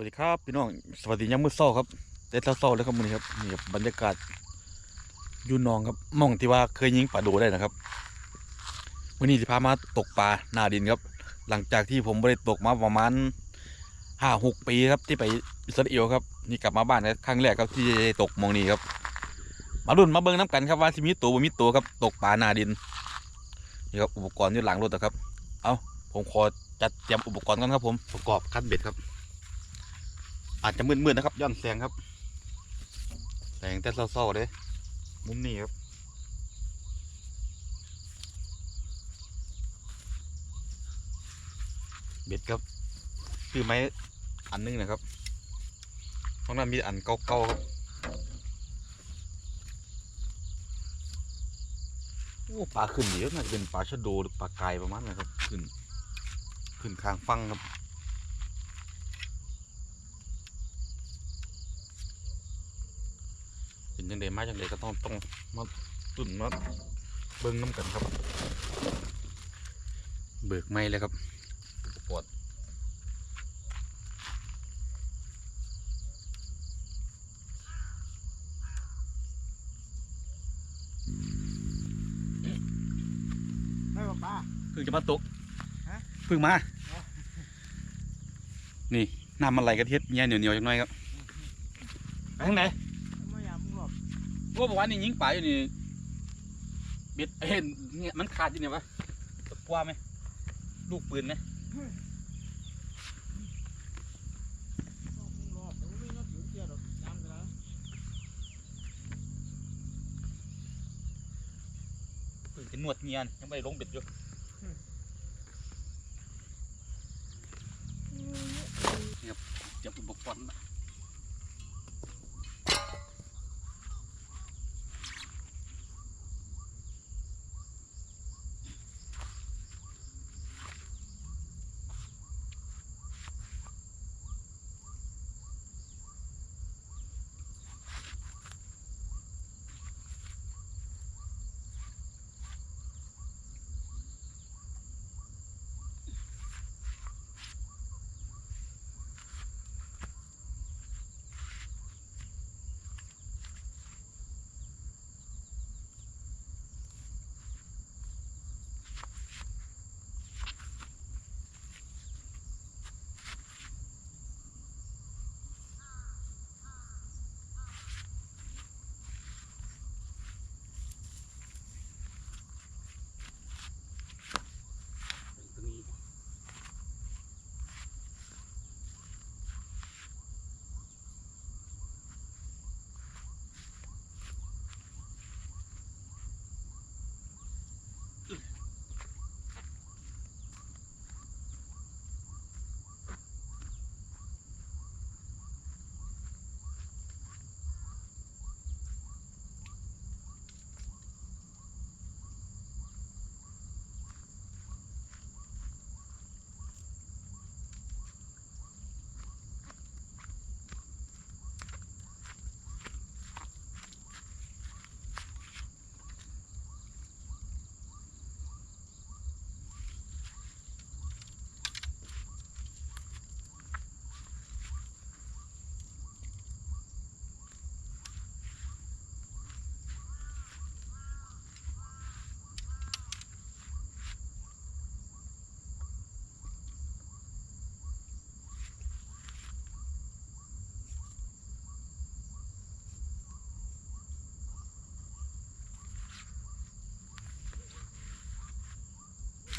วัสดีครับพี่น้องสวัสดียามมื้อเช้าครับเด็ดเช้าๆเลยครับมือนี้ครับนี่ครับบรรยากาศยูนองครับมองที่ว่าเคยยิงปลาดูได้นะครับมื้อนี้สิพามาตกปลาหน้าดินครับ หลังจากที่ผมบ่ได้ตกมาประมาณห้าหกปีครับที่ไปอิสราเอลครับนี่กลับมาบ้านครั้งแรกครับที่ตกมองนี้ครับ มารุ่นมาเบิ่งน้ำกันครับว่าสิมีตัวบ่มีตัวครับตกปลาหน้าดินนี่ครับอุปกรณ์อยู่หลังรถนะครับ เอาผมขอจัดเตรียมอุปกรณ์กันครับผมประกอบคันเบ็ดครับ อาจจะมืดๆนะครับ ย้อนแสงครับแสงแต่เศร้าๆเลยมุมนี้ครับเบ็ดครับคือไม้อันนึงนะครับเพราะนั้นมีอันเก่าๆครับโอ้ปลาขึ้นเยอะน่าจะเป็นปลาชะโดหรือปลากายประมาณนั้ครับ ขึ้น ขึ้นข้างฟังครับ เป็น ยังไงมาจังไดก็ต้องต้องมาตุ่นมาเบิ้งน้ำกันครับ เบิกไม่เลยครับอุปกรณ์ไม่บอกป้าเพิ่งจะมาตกฮะเพิ่งมาอ๋อนี่น้ำมันไหลกระเทียดเงี้ยเหนียวเหนียวๆจังหน่อยครับไปทางไหน ไม่อยากมึงหรอก ว่าบอกว่านี่ยิงป่าอยู่นี่เบ็ดเห็นเนี่ยมันขาดอยู่เนี่ยวะตะกว่าไหมลูกปืนไหมมึงหรอกมึงไม่ต้องถือเกียร์หรอกจำกันแล้วปืนจะนวดเงียนยังไม่ได้ลงเบ็ดอยู่นี่ครับเตรียมอุปกรณ์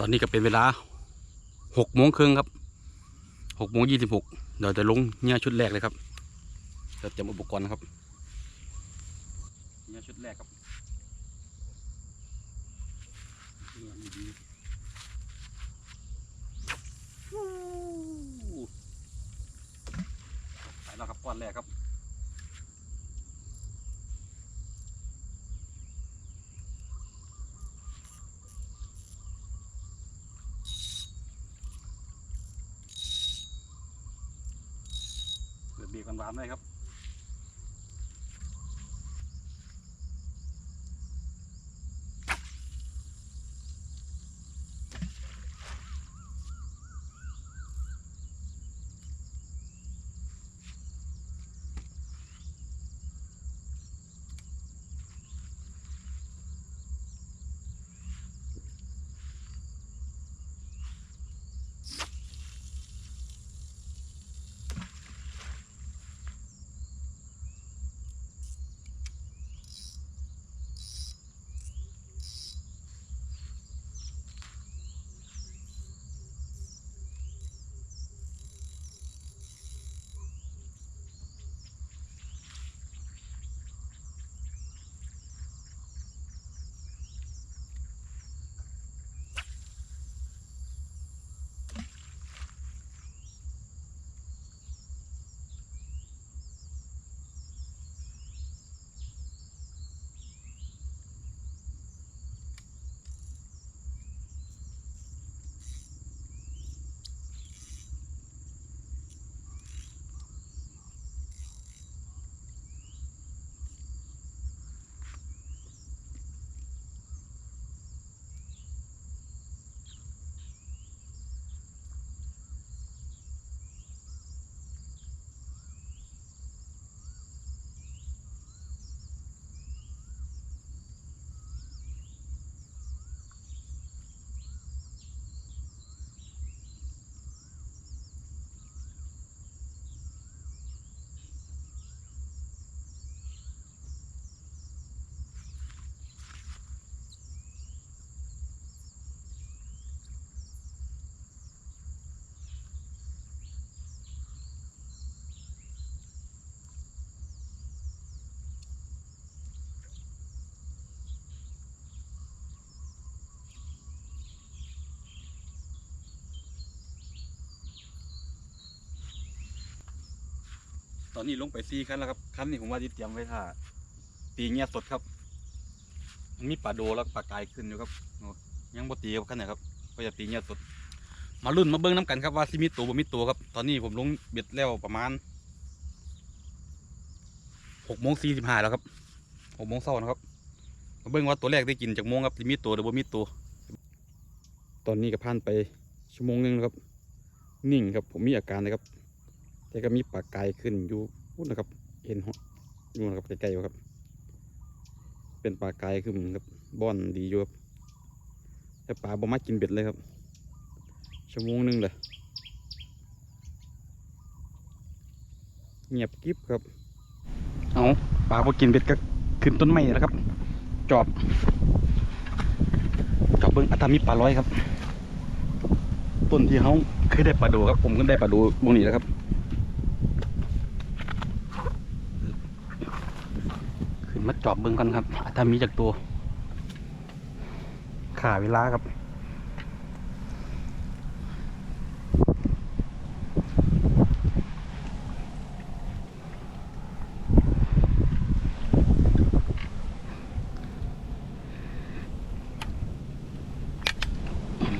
ตอนนี้ก็เป็นเวลาหกโมงครึ่งครับหกโมงยี่สิบหกเดี๋ยวจะลงเนี่ยชุดแรกเลยครับเดี๋ยวเตรียมอุปกรณ์นะครับเนี่ยชุดแรกครับไปแล้วครับก้อนแรกครับ เปิดเบรกกันหวามได้ครับ อนนี้ลงไปซีคันแล้วครับคันนี้ผมว่าที่เตรียมไว้ท่าตีเงี้ยสดครับมันมีปลาโดแล้วปลากายขึ้นอยู่ครับยังบ่ตีครับคันไหนครับก็จะตีเงี้ยสด มาลุ้นมาเบิ้งน้ำกันครับว่าสิมีตัวบ่มีตัวครับ ตอนนี้ผมลงเบ็ดแล้วประมาณหกโมงสี่สิบห้าแล้วครับหกโมงเช้านะครับมาเบิ้งว่าตัวแรกได้กินจากโมงครับสิมีตัวหรือบ่มีตัว ตอนนี้ก็ผ่านไปชั่วโมงหนึงแล้วครับ นิ่งครับผมมีอาการนะครับ แต่ก็มีปากกายขึ้นอยู่พูดนะครับ เห็นอยู่นะครับไกลๆอยู่ครับ เป็นปากกายขึ้นครับบอนดีอยู่ครับแต่ปลาบ่มากินเบ็ดเลยครับ ชั่วโมงหนึงเลยเงียบกริบครับเอาปลาพอกินเบ็ดก็ขึ้นต้นไม้แล้วครับ จอบจอบเบิ้งอาตมีปลาร้อยครับ ต้นที่เขาเคยได้ปลาดูครับ ผมก็ได้ปลาดูวงนี้แล้วครับ ขึ้นมาจ อบเบิ้งกันครับอาตามีจากตัวขาเวลาครับ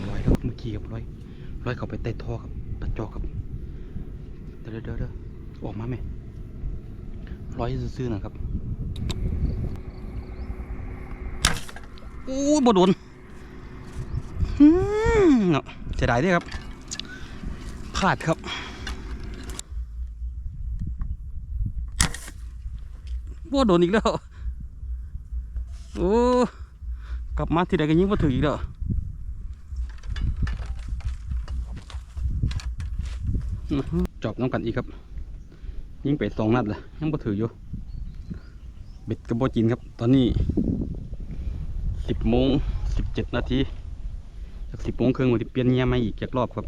ร้อยครับเมื่อกี้ครับร้อยร้อยเขาไปใต้ท่อครับตัดจอกครับเดี๋ยวเดี๋ยวเดี๋ยวออกมาไหมร้อยซื่อๆนะครับ อู้บ่โดนเนาะเสียดายเด้วยครับพลาดครับบ่โดนอีกแล้ว โอ้ กลับมาที่ใดก็ยิ่งบ่ถึงอีกแล้วอื้อหือจอบน้ำกันอีกครับ ยิงไปสองนัดเลยยังบ่ถืออยู่ เบ็ดกระโบจินครับ ตอนนี้ สิบโมงสิบเจ็ดนาทีจากสิบโมงครึ่งวันที่เปลี่ยนเงียมาอีกจากรอบครับ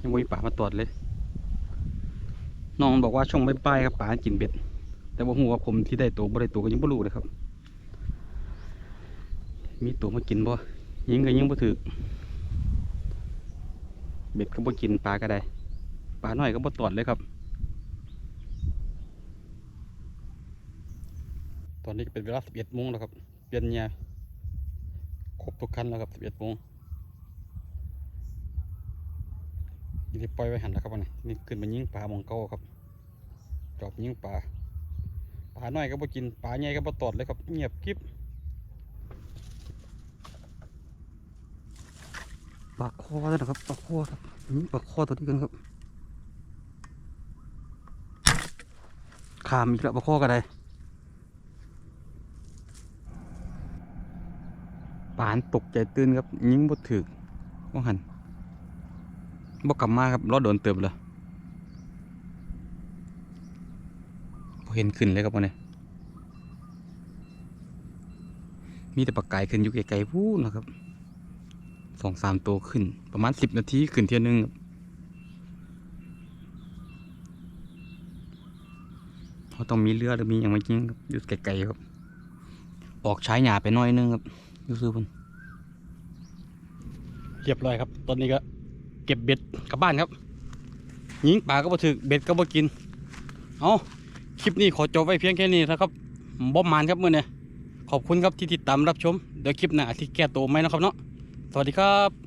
ยังไม่มีป่ามาตรวจเลย น้องบอกว่าช่วงไม่ป้ายครับป่ากินเบ็ด แต่ว่าหัวาผมที่ได้ตัวบ่ได้ตัวก็ยังบ่รู้เลยครับ มีตัวมากินบ่ยิงก็ยิงบ่ถือเบ็ดก็บ่กินปลาก็ได้ปลาหน่อยก็บ่ตอดเลยครับ ตอนนี้เป็นเวลา11โมงแล้วครับ เปลี่ยนเนี่ยครบทุกคันแล้วครับ11โมงนี่ที่ปล่อยไว้หันแล้วครับวันนี้นี่ขึ้นมายิงปลามองเก้าครับจอบยิงปลาปลาหน่อยก็บ่กินปลาใหญ่ก็บ่ตอดเลยครับ เงียบกริบปลาคอแล้วนะครับปลาคอครับปลาคอตัวนี้กันครับขามอีกแล้วปลาคอก็ได้ปานตกใจตื่นครับยิงบ่ถึกว่าหันบ่กลับมาครับรอโดนเติบเลยพอเห็นขึ้นเลยครับวันนี้มีแต่ปลากไก่ขึ้นอยู่ไกลๆพูนนะครับสองสามตัวขึ้น ประมาณสิบนาทีขึ้นเที่ยนึงครับเขาต้องมีเรือหรือมีอย่างมายิงครับอยู่ไกลๆครับ ออกใช้หยาไปน้อยนึงครับดูซื้อพุ่น เรียบร้อยครับ ตอนนี้ก็เก็บเบ็ดกลับบ้านครับ ยิงปลาก็บ่ถึกเบ็ดก็บ่กิน เอาคลิปนี้ขอจบไว้เพียงแค่นี้นะครับบ๊อบมานครับเมื่อนี้ขอบคุณครับที่ติดตามรับชม เดี๋ยวคลิปหน้าที่แก้ตัวไหมนะครับเนาะ สวัสดีครับ